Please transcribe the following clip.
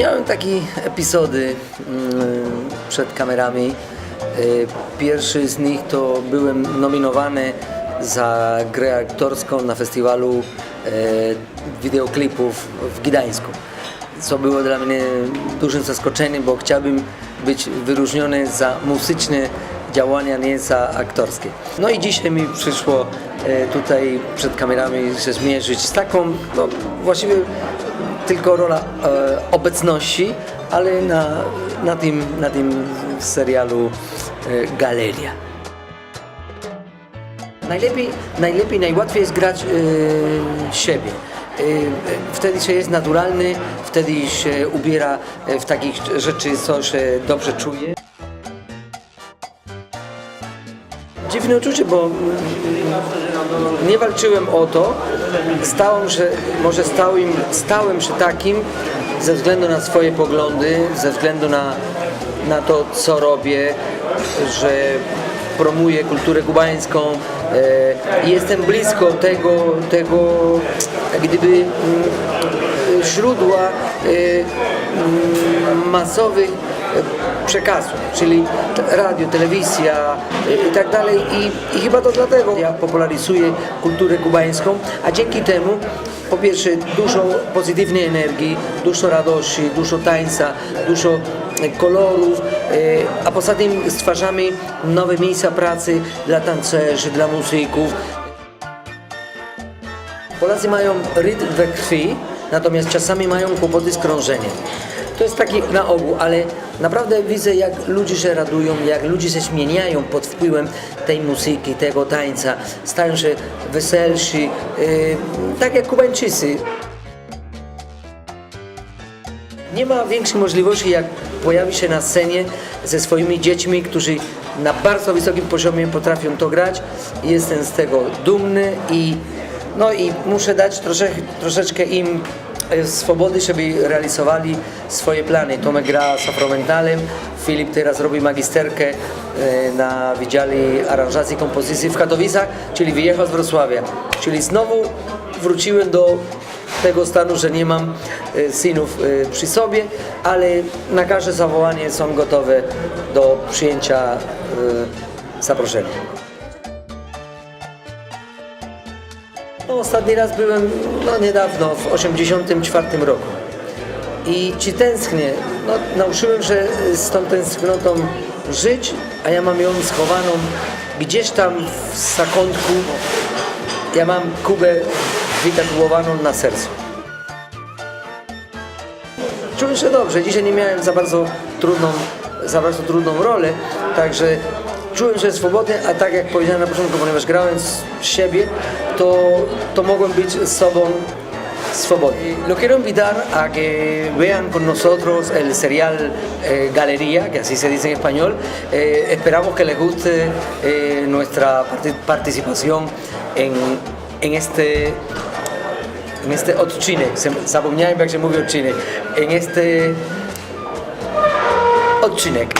Miałem takie epizody mm, przed kamerami. Y, Pierwszy z nich to byłem nominowany za grę aktorską na festiwalu e, wideoklipów w Gdańsku. Co było dla mnie dużym zaskoczeniem, bo chciałbym być wyróżniony za muzyczne działania, nie za aktorskie. No i dzisiaj mi przyszło e, tutaj przed kamerami się zmierzyć z taką, no właściwie tylko rola e, obecności, ale na, na, tym, na tym serialu e, Galeria. Najlepiej, najlepiej, najłatwiej jest grać e, siebie. Wtedy się jest naturalny, wtedy się ubiera w takich rzeczy, co się dobrze czuje. Dziwne uczucie, bo nie walczyłem o to. Stałem się, może stałem, stałem się takim ze względu na swoje poglądy, ze względu na, na to, co robię, że promuję kulturę kubańską e, i jestem blisko tego, tego gdyby mm, źródła e, mm, masowych przekazów, czyli radio, telewizja e, i tak dalej I, i chyba to dlatego ja popularyzuję kulturę kubańską, a dzięki temu po pierwsze dużo pozytywnej energii, dużo radości, dużo tańca, dużo e, kolorów, e, a poza tym stwarzamy nowe miejsca pracy dla tancerzy, dla muzyków. Polacy mają rytm we krwi, natomiast czasami mają kłopoty z krążeniem. To jest taki na ogół, ale naprawdę widzę, jak ludzie się radują, jak ludzie się zmieniają pod wpływem tej muzyki, tego tańca, stają się weselsi, yy, tak jak Kubańczycy. Nie ma większej możliwości, jak pojawi się na scenie ze swoimi dziećmi, którzy na bardzo wysokim poziomie potrafią to grać. Jestem z tego dumny i, no i muszę dać trosze, troszeczkę im swobody, żeby realizowali swoje plany. Tomek gra z afromentalem, Filip teraz robi magisterkę e, na Wydziale Aranżacji i Kompozycji w Katowicach, czyli wyjechał z Wrocławia. Czyli znowu wróciłem do tego stanu, że nie mam e, synów e, przy sobie, ale na każde zawołanie są gotowe do przyjęcia e, zaproszenia. No, ostatni raz byłem no, niedawno, w 1984 roku. I ci tęsknię. No, nauczyłem się z tą tęsknotą żyć, a ja mam ją schowaną gdzieś tam w zakątku. Ja mam Kubę wytatuowaną na sercu. Czułem się dobrze. Dzisiaj nie miałem za bardzo trudną, za bardzo trudną rolę, także czułem się swobodny, a tak jak powiedziałem na początku, ponieważ grałem z siebie, to, to być z sobą swobodny. Lo quiero invitar a que vean con nosotros el serial eh, Galería, que así se dice en español. Eh, esperamos que les guste eh, nuestra parti- participación en, en este en este odcinek, zapomniałem jak się mówi en este odcinek.